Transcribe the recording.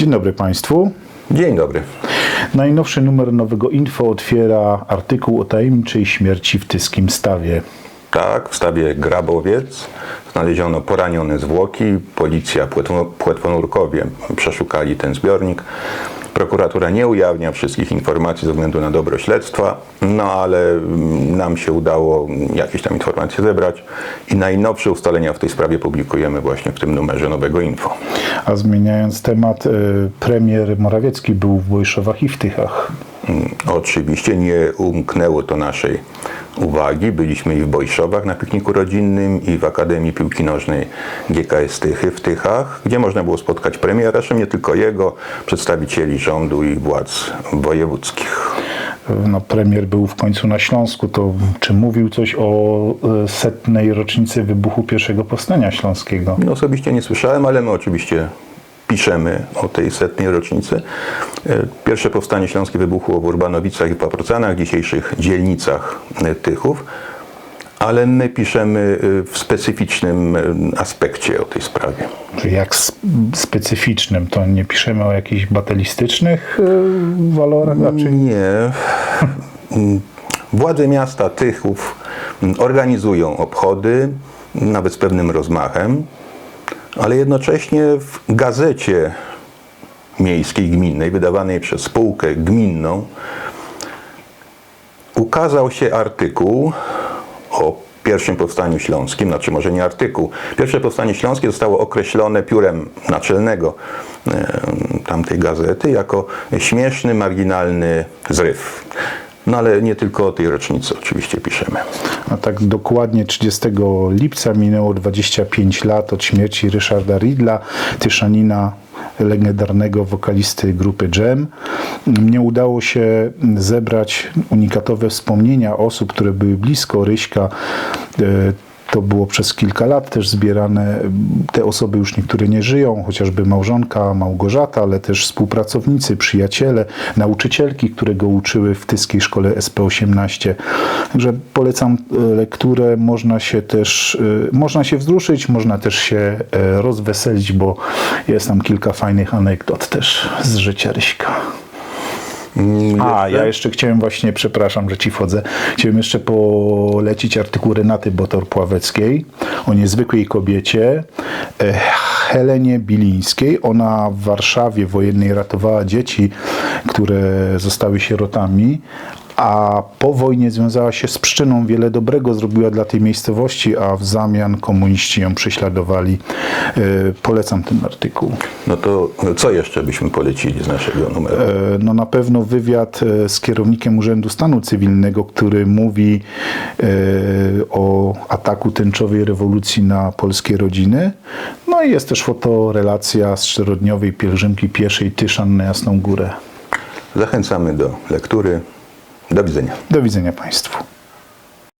Dzień dobry Państwu. Dzień dobry. Najnowszy numer Nowego Info otwiera artykuł o tajemniczej śmierci w Tyskim Stawie. Tak, w stawie Grabowiec znaleziono poranione zwłoki. Policja, płetwo- płetwonurkowie przeszukali ten zbiornik. Prokuratura nie ujawnia wszystkich informacji ze względu na dobro śledztwa, no ale mm, nam się udało jakieś tam informacje zebrać i najnowsze ustalenia w tej sprawie publikujemy właśnie w tym numerze Nowego Info. A zmieniając temat, e, premier Morawiecki był w Wojszowach i w Tychach. Mm, Oczywiście nie umknęło to naszej uwagi. Byliśmy i w Bojszowach na pikniku rodzinnym i w Akademii Piłki Nożnej GKS Tychy w Tychach, gdzie można było spotkać premiera, nie tylko jego, przedstawicieli rządu i władz wojewódzkich. No, premier był w końcu na Śląsku, to czy mówił coś o e, setnej rocznicy wybuchu pierwszego powstania śląskiego? No, osobiście nie słyszałem, ale my oczywiście piszemy o tej setnej rocznicy. E, Pierwsze powstanie śląskie wybuchło w Urbanowicach i Paprocanach, dzisiejszych dzielnicach e, Tychów, ale my piszemy e, w specyficznym aspekcie o tej sprawie. Jak specyficznym, to nie piszemy o jakichś batelistycznych walorach? Znaczy, Nie. Władze miasta Tychów organizują obchody, nawet z pewnym rozmachem, ale jednocześnie w gazecie miejskiej, gminnej, wydawanej przez spółkę gminną, ukazał się artykuł o pierwszym powstaniu śląskim, znaczy może nie artykuł. Pierwsze powstanie śląskie zostało określone piórem naczelnego tamtej gazety jako śmieszny, marginalny zryw. No ale nie tylko o tej rocznicy oczywiście piszemy. A tak dokładnie 30 lipca minęło 25 lat od śmierci Ryszarda Ridla, Tyszanina, legendarnego wokalisty grupy Jam. Mnie udało się zebrać unikatowe wspomnienia osób, które były blisko Ryśka. To było przez kilka lat też zbierane. Te osoby już niektóre nie żyją, chociażby małżonka Małgorzata, ale też współpracownicy, przyjaciele, nauczycielki, które go uczyły w tyskiej szkole SP18. Także polecam e, lekturę. Można się też, e, można się wzruszyć, można też się e, rozweselić, bo jest tam kilka fajnych anegdot też z życia Ryśka. A, ja jeszcze chciałem właśnie, przepraszam, że ci wchodzę, chciałem jeszcze polecić artykuł Renaty Botor-Pławeckiej o niezwykłej kobiecie, e, Helenie Bilińskiej. Ona w Warszawie wojennej ratowała dzieci, które zostały sierotami, a po wojnie związała się z Pszczyną, wiele dobrego zrobiła dla tej miejscowości, a w zamian komuniści ją prześladowali. E, Polecam ten artykuł. No to co jeszcze byśmy polecili z naszego numeru? E, No na pewno wywiad e, z kierownikiem Urzędu Stanu Cywilnego, który mówi e, o ataku tęczowej rewolucji na polskie rodziny. No i jest też fotorelacja z czterodniowej pielgrzymki pieszej Tyszan na Jasną Górę. Zachęcamy do lektury. Do widzenia. Do widzenia Państwu.